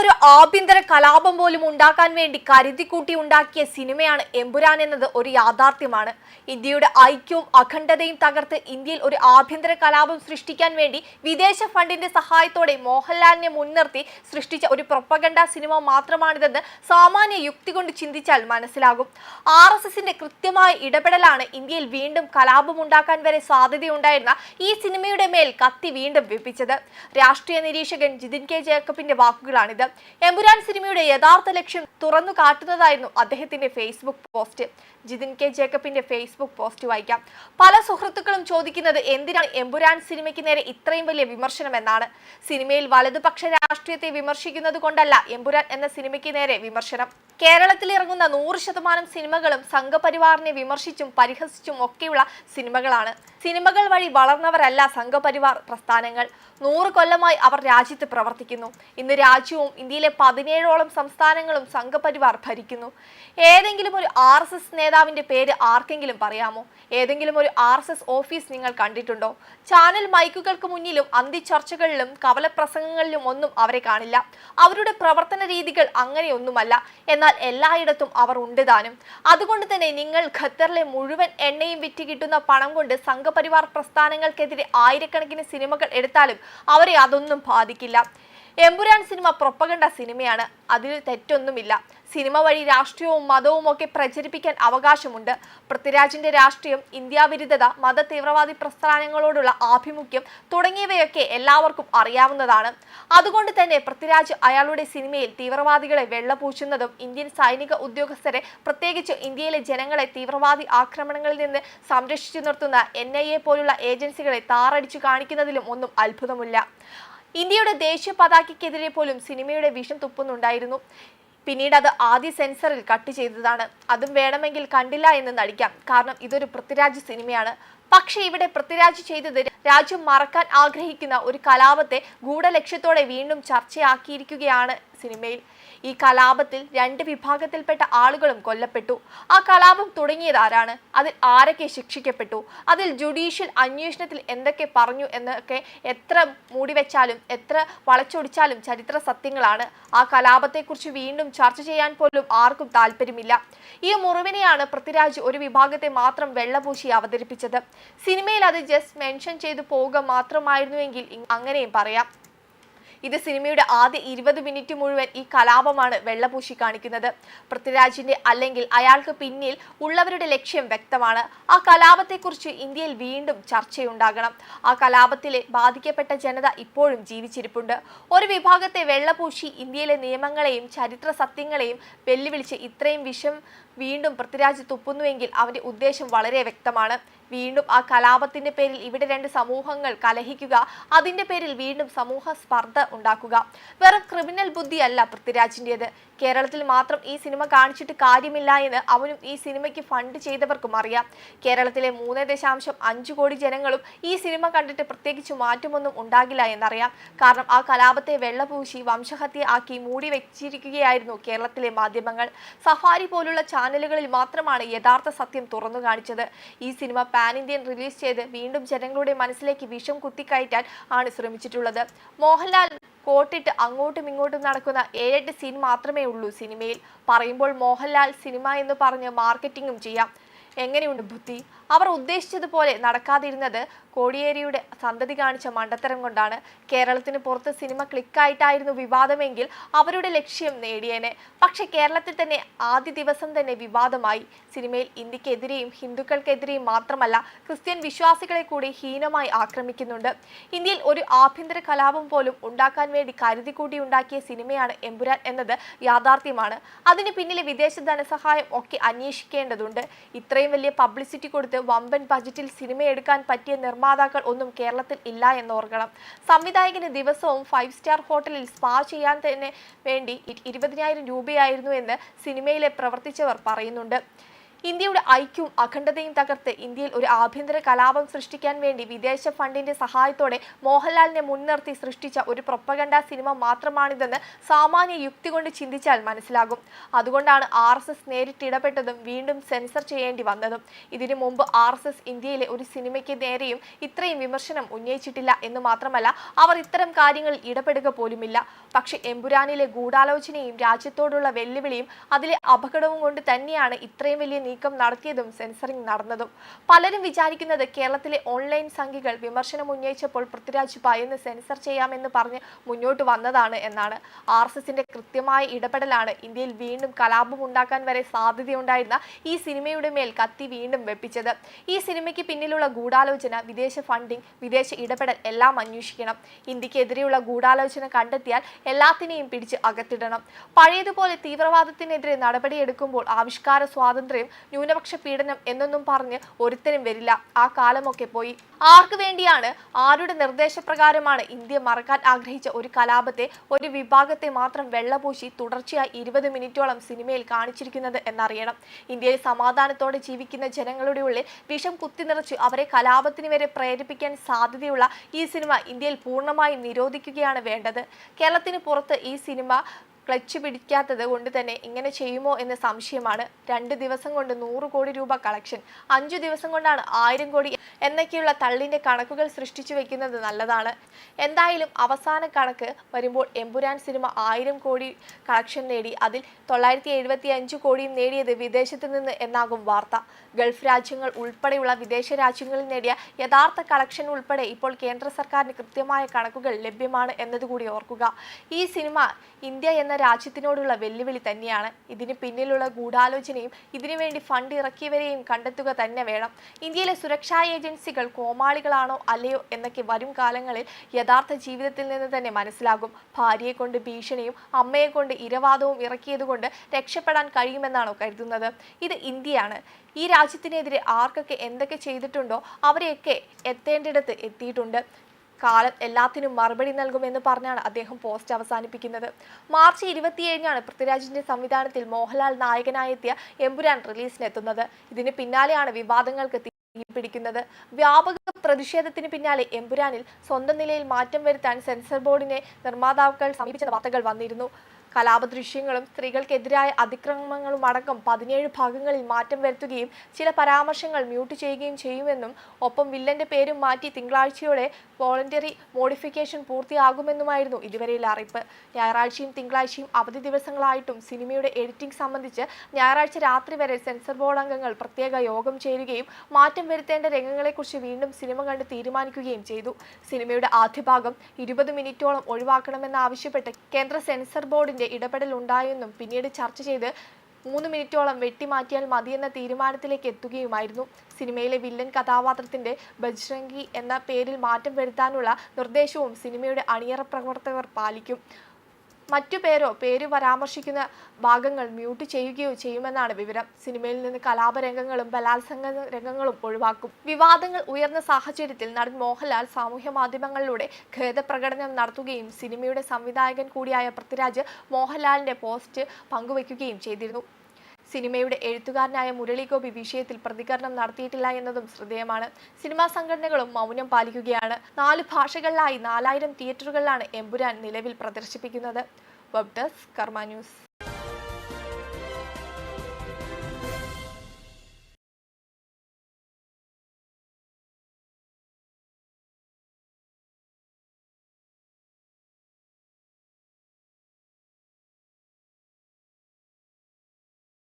ഒരു ആഭ്യന്തര കലാപം പോലും ഉണ്ടാക്കാൻ വേണ്ടി കരുതിക്കൂട്ടി ഉണ്ടാക്കിയ സിനിമയാണ് എമ്പുരാൻ എന്നത് ഒരു യാഥാർത്ഥ്യമാണ്. ഇന്ത്യയുടെ ഐക്യവും അഖണ്ഡതയും തകർത്ത് ഇന്ത്യയിൽ ഒരു ആഭ്യന്തര കലാപം സൃഷ്ടിക്കാൻ വേണ്ടി വിദേശ ഫണ്ടിന്റെ സഹായത്തോടെ മോഹൻലാലിനെ മുൻനിർത്തി സൃഷ്ടിച്ച ഒരു പ്രൊപ്പഗണ്ട സിനിമ മാത്രമാണിതെന്ന് സാമാന്യ യുക്തി കൊണ്ട് ചിന്തിച്ചാൽ മനസ്സിലാകും. ആർ എസ് എസിന്റെ കൃത്യമായ ഇടപെടലാണ് ഇന്ത്യയിൽ വീണ്ടും കലാപം ഉണ്ടാക്കാൻ വരെ സാധ്യതയുണ്ടായിരുന്ന ഈ സിനിമയുടെ മേൽ കത്തി വീണ്ടും വെപ്പിച്ചത്. രാഷ്ട്രീയ നിരീക്ഷകൻ ജിതിൻ കെ ജേക്കബിന്റെ വാക്കുകളാണിത്. എമ്പുരാൻ സിനിമയുടെ യഥാർത്ഥ ലക്ഷ്യം തുറന്നു കാട്ടുന്നതായിരുന്നു അദ്ദേഹത്തിന്റെ ഫേസ്ബുക്ക് പോസ്റ്റ്. ജിതിൻ കെ ജേക്കബിന്റെ ഫേസ്ബുക്ക് പോസ്റ്റ് വായിക്കാം. പല സുഹൃത്തുക്കളും ചോദിക്കുന്നത് എന്തിനാണ് എമ്പുരാൻ സിനിമയ്ക്ക് നേരെ ഇത്രയും വലിയ വിമർശനം എന്നാണ്. സിനിമയിൽ വലതുപക്ഷ രാഷ്ട്രീയത്തെ വിമർശിക്കുന്നത് കൊണ്ടല്ല എമ്പുരാൻ എന്ന സിനിമയ്ക്ക് നേരെ വിമർശനം. കേരളത്തിൽ ഇറങ്ങുന്ന നൂറ് ശതമാനം സിനിമകളും സംഘപരിവാറിനെ വിമർശിച്ചും പരിഹസിച്ചും ഒക്കെയുള്ള സിനിമകളാണ്. സിനിമകൾ വഴി വളർന്നവരല്ല സംഘപരിവാർ പ്രസ്ഥാനങ്ങൾ. നൂറ് കൊല്ലമായി അവർ രാജ്യത്ത് പ്രവർത്തിക്കുന്നു. ഇന്ന് രാജ്യവും ഇന്ത്യയിലെ പതിനേഴോളം സംസ്ഥാനങ്ങളും സംഘപരിവാർ ഭരിക്കുന്നു. ഏതെങ്കിലും ഒരു ആർ എസ് എസ് നേതാവിന്റെ പേര് ആർക്കെങ്കിലും പറയാമോ? ഏതെങ്കിലും ഒരു ആർ എസ് എസ് ഓഫീസ് നിങ്ങൾ കണ്ടിട്ടുണ്ടോ? ചാനൽ മൈക്കുകൾക്ക് മുന്നിലും അന്തിച്ചർച്ചകളിലും കവലപ്രസംഗങ്ങളിലും ഒന്നും അവരെ കാണില്ല. അവരുടെ പ്രവർത്തന രീതികൾ അങ്ങനെയൊന്നുമല്ല. എന്നാൽ എല്ലായിടത്തും അവർ ഉണ്ട് താനും. അതുകൊണ്ട് തന്നെ നിങ്ങൾ ഖത്തറിലെ മുഴുവൻ എണ്ണയും വിറ്റ് കിട്ടുന്ന പണം കൊണ്ട് സംഘപരിവാർ പ്രസ്ഥാനങ്ങൾക്കെതിരെ ആയിരക്കണക്കിന് സിനിമകൾ എടുത്താലും അവരെ അതൊന്നും ബാധിക്കില്ല. എമ്പുരാൻ സിനിമ പ്രൊപ്പകണ്ട സിനിമയാണ്. അതിൽ തെറ്റൊന്നുമില്ല. സിനിമ വഴി രാഷ്ട്രീയവും മതവും ഒക്കെ പ്രചരിപ്പിക്കാൻ അവകാശമുണ്ട്. പൃഥ്വിരാജിന്റെ രാഷ്ട്രീയം ഇന്ത്യാവിരുദ്ധത മത തീവ്രവാദി പ്രസ്ഥാനങ്ങളോടുള്ള ആഭിമുഖ്യം തുടങ്ങിയവയൊക്കെ എല്ലാവർക്കും അറിയാവുന്നതാണ്. അതുകൊണ്ട് തന്നെ പൃഥ്വിരാജ് അയാളുടെ സിനിമയിൽ തീവ്രവാദികളെ വെള്ളപൂശുന്നതും ഇന്ത്യൻ സൈനിക ഉദ്യോഗസ്ഥരെ പ്രത്യേകിച്ച് ഇന്ത്യയിലെ ജനങ്ങളെ തീവ്രവാദി ആക്രമണങ്ങളിൽ നിന്ന് സംരക്ഷിച്ചു നിർത്തുന്ന എൻ പോലുള്ള ഏജൻസികളെ താറടിച്ചു കാണിക്കുന്നതിലും ഒന്നും അത്ഭുതമില്ല. ഇന്ത്യയുടെ ദേശീയ പതാകയ്ക്കെതിരെ പോലും സിനിമയുടെ വിഷം തുപ്പുന്നുണ്ടായിരുന്നു. പിന്നീട് അത് ആദ്യ സെൻസറിൽ കട്ട് ചെയ്തതാണ്. അതും വേണമെങ്കിൽ കണ്ടില്ല എന്ന് നടിക്കാം. കാരണം ഇതൊരു പൃഥ്വിരാജ് സിനിമയാണ്. പക്ഷേ ഇവിടെ പൃഥ്വിരാജ് ചെയ്തത് രാജ്യം മറക്കാൻ ആഗ്രഹിക്കുന്ന ഒരു കലാപത്തെ ഗൂഢലക്ഷ്യത്തോടെ വീണ്ടും ചർച്ചയാക്കിയിരിക്കുകയാണ്. സിനിമയിൽ. ഈ കലാപത്തിൽ രണ്ട് വിഭാഗത്തിൽപ്പെട്ട ആളുകളും കൊല്ലപ്പെട്ടു. ആ കലാപം തുടങ്ങിയത് ആരാണ്? അതിൽ ആരൊക്കെ ശിക്ഷിക്കപ്പെട്ടു? അതിൽ ജുഡീഷ്യൽ അന്വേഷണത്തിൽ എന്തൊക്കെ പറഞ്ഞു എന്നൊക്കെ എത്ര മൂടിവെച്ചാലും എത്ര വളച്ചൊടിച്ചാലും ചരിത്ര സത്യങ്ങളാണ്. ആ കലാപത്തെക്കുറിച്ച് വീണ്ടും ചർച്ച ചെയ്യാൻ പോലും ആർക്കും താല്പര്യമില്ല. ഈ മുറിവിനെയാണ് പൃഥ്വിരാജ് ഒരു വിഭാഗത്തെ മാത്രം വെള്ളപൂശി അവതരിപ്പിച്ചത്. സിനിമയിൽ അത് ജസ്റ്റ് മെൻഷൻ ചെയ്തു പോവുക മാത്രമായിരുന്നുവെങ്കിൽ അങ്ങനെയും പറയാം. ഇത് സിനിമയുടെ ആദ്യ ഇരുപത് മിനിറ്റ് മുഴുവൻ ഈ കലാപമാണ് വെള്ളപൂശി കാണിക്കുന്നത്. പൃഥ്വിരാജിന്റെ അല്ലെങ്കിൽ അയാൾക്ക് പിന്നിൽ ഉള്ളവരുടെ ലക്ഷ്യം വ്യക്തമാണ്. ആ കലാപത്തെക്കുറിച്ച് ഇന്ത്യയിൽ വീണ്ടും ചർച്ചയുണ്ടാകണം. ആ കലാപത്തിലെ ബാധിക്കപ്പെട്ട ജനത ഇപ്പോഴും ജീവിച്ചിരിപ്പുണ്ട്. ഒരു വിഭാഗത്തെ വെള്ളപൂശി ഇന്ത്യയിലെ നിയമങ്ങളെയും ചരിത്ര സത്യങ്ങളെയും വെല്ലുവിളിച്ച് ഇത്രയും വിഷം വീണ്ടും പൃഥ്വിരാജ് തുപ്പുന്നുവെങ്കിൽ അവന്റെ ഉദ്ദേശം വളരെ വ്യക്തമാണ്. വീണ്ടും ആ കലാപത്തിന്റെ പേരിൽ ഇവിടെ രണ്ട് സമൂഹങ്ങൾ കലഹിക്കുക അതിന്റെ പേരിൽ വീണ്ടും സമൂഹ സ്പർദ്ധ ഉണ്ടാക്കുക. വെറും ക്രിമിനൽ ബുദ്ധിയല്ല പൃഥ്വിരാജിന്റെത് കേരളത്തിൽ മാത്രം ഈ സിനിമ കാണിച്ചിട്ട് കാര്യമില്ല എന്ന് അവനും ഈ സിനിമയ്ക്ക് ഫണ്ട് ചെയ്തവർക്കും അറിയാം. കേരളത്തിലെ മൂന്ന് ദശാംശം അഞ്ച് കോടി ജനങ്ങളും ഈ സിനിമ കണ്ടിട്ട് പ്രത്യേകിച്ച് മാറ്റമൊന്നും ഉണ്ടാകില്ല എന്നറിയാം. കാരണം ആ കലാപത്തെ വെള്ളപൂശി വംശഹത്യ ആക്കി മൂടി വെച്ചിരിക്കുകയായിരുന്നു കേരളത്തിലെ മാധ്യമങ്ങൾ. സഫാരി പോലുള്ള ചാനലുകളിൽ മാത്രമാണ് യഥാർത്ഥ സത്യം തുറന്നു കാണിച്ചത്. ഈ സിനിമ പാൻ ഇന്ത്യൻ റിലീസ് ചെയ്ത് വീണ്ടും ജനങ്ങളുടെ മനസ്സിലേക്ക് വിഷം കുത്തിക്കയറ്റാൻ ആണ് ശ്രമിച്ചിട്ടുള്ളത്. മോഹൻലാൽ കോട്ടിട്ട് അങ്ങോട്ടും ഇങ്ങോട്ടും നടക്കുന്ന ഏഴെട്ട് സീൻ മാത്രമേ ഉള്ളൂ സിനിമയിൽ. പറയുമ്പോൾ മോഹൻലാൽ സിനിമ എന്ന് പറഞ്ഞ് മാർക്കറ്റിംഗും ചെയ്യാം. എങ്ങനെയുണ്ട് ബുദ്ധി? അവർ ഉദ്ദേശിച്ചതുപോലെ നടക്കാതിരുന്നത് കോടിയേരിയുടെ സന്തതി കാണിച്ച മണ്ടത്തരം കൊണ്ടാണ്. കേരളത്തിന് പുറത്ത് സിനിമ ക്ലിക്കായിട്ടായിരുന്നു വിവാദമെങ്കിൽ അവരുടെ ലക്ഷ്യം നേടിയേനെ. പക്ഷേ കേരളത്തിൽ തന്നെ ആദ്യ ദിവസം തന്നെ വിവാദമായി. സിനിമയിൽ ഇന്ത്യക്കെതിരെയും ഹിന്ദുക്കൾക്കെതിരെയും മാത്രമല്ല ക്രിസ്ത്യൻ വിശ്വാസികളെ കൂടി ഹീനമായി ആക്രമിക്കുന്നുണ്ട്. ഇന്ത്യയിൽ ഒരു ആഭ്യന്തര കലാപം പോലും ഉണ്ടാക്കാൻ വേണ്ടി കരുതിക്കൂട്ടി ഉണ്ടാക്കിയ സിനിമയാണ് എമ്പുരാൻ എന്നത് യാഥാർത്ഥ്യമാണ്. അതിന് പിന്നിലെ വിദേശ ധനസഹായം ഒക്കെ അന്വേഷിക്കേണ്ടതുണ്ട്. ഇത്രയും വലിയ പബ്ലിസിറ്റി കൊടുത്ത് വമ്പൻ ബജറ്റിൽ സിനിമ എടുക്കാൻ പറ്റിയ നിർമ്മാതാക്കൾ ഒന്നും കേരളത്തിൽ ഇല്ല എന്നോർക്കണം സംവിധായകന് ദിവസവും ഫൈവ് സ്റ്റാർ ഹോട്ടലിൽ സ്പാ ചെയ്യാൻ തന്നെ വേണ്ടി ഇരുപതിനായിരം രൂപയായിരുന്നു എന്ന് സിനിമയിലെ പ്രവർത്തിച്ചവർ പറയുന്നുണ്ട്. ഇന്ത്യയുടെ ഐക്യവും അഖണ്ഡതയും തകർത്ത് ഇന്ത്യയിൽ ഒരു ആഭ്യന്തര കലാപം സൃഷ്ടിക്കാൻ വേണ്ടി വിദേശ ഫണ്ടിന്റെ സഹായത്തോടെ മോഹൻലാലിനെ മുൻനിർത്തി സൃഷ്ടിച്ച ഒരു പ്രൊപ്പഗണ്ട സിനിമ മാത്രമാണിതെന്ന് സാമാന്യ യുക്തി കൊണ്ട് ചിന്തിച്ചാൽ മനസ്സിലാകും. അതുകൊണ്ടാണ് ആർ എസ് എസ് നേരിട്ട് ഇടപെട്ടതും വീണ്ടും സെൻസർ ചെയ്യേണ്ടി വന്നതും. ഇതിനു മുമ്പ് ആർ എസ് എസ് ഇന്ത്യയിലെ ഒരു സിനിമയ്ക്ക് നേരെയും ഇത്രയും വിമർശനം ഉന്നയിച്ചിട്ടില്ല എന്ന് മാത്രമല്ല അവർ ഇത്തരം കാര്യങ്ങളിൽ ഇടപെടുക പോലുമില്ല. പക്ഷെ എമ്പുരാനിലെ ഗൂഢാലോചനയും രാജ്യത്തോടുള്ള വെല്ലുവിളിയും അതിലെ അപകടവും കൊണ്ട് തന്നെയാണ് ഇത്രയും വലിയ നീക്കം നടത്തിയതും സെൻസറിംഗ് നടന്നതും. പലരും വിചാരിക്കുന്നത് കേരളത്തിലെ ഓൺലൈൻ സംഖ്യകൾ വിമർശനം ഉന്നയിച്ചപ്പോൾ പൃഥ്വിരാജ് ഭയന്ന് സെൻസർ ചെയ്യാമെന്ന് പറഞ്ഞ് മുന്നോട്ട് വന്നതാണ് എന്നാണ്. ആർ എസ് എസിന്റെ കൃത്യമായ ഇടപെടലാണ് ഇന്ത്യയിൽ വീണ്ടും കലാപം ഉണ്ടാക്കാൻ വരെ സാധ്യതയുണ്ടായിരുന്ന ഈ സിനിമയുടെ മേൽ കത്തി വീണ്ടും വെപ്പിച്ചത്. ഈ സിനിമയ്ക്ക് പിന്നിലുള്ള ഗൂഢാലോചന വിദേശ ഫണ്ടിംഗ് വിദേശ ഇടപെടൽ എല്ലാം അന്വേഷിക്കണം. ഇന്ത്യക്കെതിരെയുള്ള ഗൂഢാലോചന കണ്ടെത്തിയാൽ എല്ലാത്തിനെയും പിടിച്ച് അകത്തിടണം. പഴയതുപോലെ തീവ്രവാദത്തിനെതിരെ നടപടിയെടുക്കുമ്പോൾ ആവിഷ്കാര സ്വാതന്ത്ര്യം ന്യൂനപക്ഷ പീഡനം എന്നൊന്നും പറഞ്ഞ് ഒരുത്തരും വരില്ല. ആ കാലമൊക്കെ പോയി. ആർക്കു വേണ്ടിയാണ്? ആരുടെ നിർദ്ദേശപ്രകാരമാണ് ഇന്ത്യ മറക്കാൻ ആഗ്രഹിച്ച ഒരു കലാപത്തെ ഒരു വിഭാഗത്തെ മാത്രം വെള്ളപൂശി തുടർച്ചയായി ഇരുപത് മിനിറ്റോളം സിനിമയിൽ കാണിച്ചിരിക്കുന്നത് എന്നറിയണം. ഇന്ത്യയിൽ സമാധാനത്തോടെ ജീവിക്കുന്ന ജനങ്ങളുടെ ഉള്ളിൽ വിഷം കുത്തിനിറച്ച് അവരെ കലാപത്തിന് വരെ പ്രേരിപ്പിക്കാൻ സാധ്യതയുള്ള ഈ സിനിമ ഇന്ത്യയിൽ പൂർണമായും നിരോധിക്കുകയാണ് വേണ്ടത്. കേരളത്തിന് പുറത്ത് ഈ സിനിമ ക്ലച്ച് പിടിക്കാത്തത് കൊണ്ട് തന്നെ ഇങ്ങനെ ചെയ്യുമോ എന്ന സംശയമാണ്. രണ്ട് ദിവസം കൊണ്ട് നൂറ് കോടി രൂപ കളക്ഷൻ. അഞ്ചു ദിവസം കൊണ്ടാണ് ആയിരം കോടി എന്നൊക്കെയുള്ള തള്ളിന്റെ കണക്കുകൾ സൃഷ്ടിച്ചു വെക്കുന്നത് നല്ലതാണ്. എന്തായാലും അവസാന കണക്ക് വരുമ്പോൾ എമ്പുരാൻ സിനിമ ആയിരം കോടി കളക്ഷൻ നേടി. അതിൽ തൊള്ളായിരത്തി എഴുപത്തി അഞ്ച് കോടിയും നേടിയത് വിദേശത്ത് നിന്ന് എന്നാകും വാർത്ത. ഗൾഫ് രാജ്യങ്ങൾ ഉൾപ്പെടെയുള്ള വിദേശ രാജ്യങ്ങളിൽ നേടിയ യഥാർത്ഥ കളക്ഷൻ ഉൾപ്പെടെ ഇപ്പോൾ കേന്ദ്ര സർക്കാരിന് കൃത്യമായ കണക്കുകൾ ലഭ്യമാണ് എന്നതുകൂടി ഓർക്കുക. ഈ സിനിമ ഇന്ത്യ എന്ന രാജ്യത്തിനോടുള്ള വെല്ലുവിളി തന്നെയാണ്. ഇതിന് പിന്നിലുള്ള ഗൂഢാലോചനയും ഇതിനുവേണ്ടി ഫണ്ട് ഇറക്കിയവരെയും കണ്ടെത്തുക തന്നെ വേണം. ഇന്ത്യയിലെ സുരക്ഷാ ഏജൻസികൾ കോമാളികളാണോ അല്ലയോ എന്നൊക്കെ വരും കാലങ്ങളിൽ യഥാർത്ഥ ജീവിതത്തിൽ നിന്ന് തന്നെ മനസ്സിലാകും. ഭാര്യയെ കൊണ്ട് ഭീഷണിയും അമ്മയെ കൊണ്ട് ഇരവാദവും ഇറക്കിയതുകൊണ്ട് രക്ഷപ്പെടാൻ കഴിയുമെന്നാണോ കരുതുന്നത്? ഇത് ഇന്ത്യയാണ്. ഈ രാജ്യത്തിനെതിരെ ആർക്കൊക്കെ എന്തൊക്കെ ചെയ്തിട്ടുണ്ടോ അവരെയൊക്കെ എത്തേണ്ടിടത്ത് എത്തിയിട്ടുണ്ട്. കാലം എല്ലാത്തിനും മറുപടി നൽകുമെന്ന് പറഞ്ഞാണ് അദ്ദേഹം പോസ്റ്റ് അവസാനിപ്പിക്കുന്നത്. മാർച്ച് ഇരുപത്തിയേഴിനാണ് പൃഥ്വിരാജിന്റെ സംവിധാനത്തിൽ മോഹൻലാൽ നായകനായെത്തിയ എമ്പുരാൻ റിലീസിനെത്തുന്നത്. ഇതിന് പിന്നാലെയാണ് വിവാദങ്ങൾക്ക് പിടിക്കുന്നത്. വ്യാപക പ്രതിഷേധത്തിന് പിന്നാലെ എമ്പുരാനിൽ സ്വന്തം നിലയിൽ മാറ്റം വരുത്താൻ സെൻസർ ബോർഡിനെ നിർമ്മാതാക്കൾ സമീപിച്ച വാർത്തകൾ വന്നിരുന്നു. കലാപ ദൃശ്യങ്ങളും സ്ത്രീകൾക്കെതിരായ അതിക്രമങ്ങളും അടക്കം പതിനേഴ് ഭാഗങ്ങളിൽ മാറ്റം വരുത്തുകയും ചില പരാമർശങ്ങൾ മ്യൂട്ട് ചെയ്യുകയും ചെയ്യുമെന്നും ഒപ്പം വില്ലന്റെ പേരും മാറ്റി തിങ്കളാഴ്ചയോടെ വോളണ്ടറി മോഡിഫിക്കേഷൻ പൂർത്തിയാകുമെന്നുമായിരുന്നു ഇതുവരെയുള്ള അറിയിപ്പ്. ഞായറാഴ്ചയും തിങ്കളാഴ്ചയും അവധി ദിവസങ്ങളായിട്ടും സിനിമയുടെ എഡിറ്റിംഗ് സംബന്ധിച്ച് ഞായറാഴ്ച രാത്രി വരെ സെൻസർ ബോർഡ് അംഗങ്ങൾ പ്രത്യേക യോഗം ചേരുകയും മാറ്റം വരുത്തേണ്ട രംഗങ്ങളെക്കുറിച്ച് വീണ്ടും സിനിമ കണ്ട് തീരുമാനിക്കുകയും ചെയ്തു. സിനിമയുടെ ആദ്യ ഭാഗം ഇരുപത് മിനിറ്റോളം ഒഴിവാക്കണമെന്നാവശ്യപ്പെട്ട് കേന്ദ്ര സെൻസർ ബോർഡിന്റെ ഇടപെടൽ ഉണ്ടായെന്നും പിന്നീട് ചർച്ച ചെയ്ത് മൂന്ന് മിനിറ്റോളം വെട്ടിമാറ്റിയാൽ മതിയെന്ന തീരുമാനത്തിലേക്ക് എത്തുകയുമായിരുന്നു. സിനിമയിലെ വില്ലൻ കഥാപാത്രത്തിന്റെ ബജ്രംഗി എന്ന പേരിൽ മാറ്റം വരുത്താനുള്ള നിർദ്ദേശവും സിനിമയുടെ അണിയറ പ്രവർത്തകർ പാലിക്കും. മറ്റു പേരോ പേര് പരാമർശിക്കുന്ന ഭാഗങ്ങൾ മ്യൂട്ട് ചെയ്യുകയോ ചെയ്യുമെന്നാണ് വിവരം. സിനിമയിൽ നിന്ന് കലാപരംഗങ്ങളും ബലാത്സംഗ രംഗങ്ങളും ഒഴിവാക്കും. വിവാദങ്ങൾ ഉയർന്ന സാഹചര്യത്തിൽ നടൻ മോഹൻലാൽ സാമൂഹ്യ മാധ്യമങ്ങളിലൂടെ ഖേദപ്രകടനം നടത്തുകയും സിനിമയുടെ സംവിധായകൻ കൂടിയായ പൃഥ്വിരാജ് മോഹൻലാലിന്റെ പോസ്റ്റ് പങ്കുവയ്ക്കുകയും ചെയ്തിരുന്നു. സിനിമയുടെ എഴുത്തുകാരനായ മുരളി ഗോപി വിഷയത്തിൽ പ്രതികരണം നടത്തിയിട്ടില്ല എന്നതും ശ്രദ്ധേയമാണ്. സിനിമാ സംഘടനകളും മൗനം പാലിക്കുകയാണ്. നാല് ഭാഷകളിലായി നാലായിരം തിയേറ്ററുകളിലാണ് എമ്പുരാൻ നിലവിൽ പ്രദർശിപ്പിക്കുന്നത്. വെബ് ഡെസ്ക് കർമ്മ ന്യൂസ്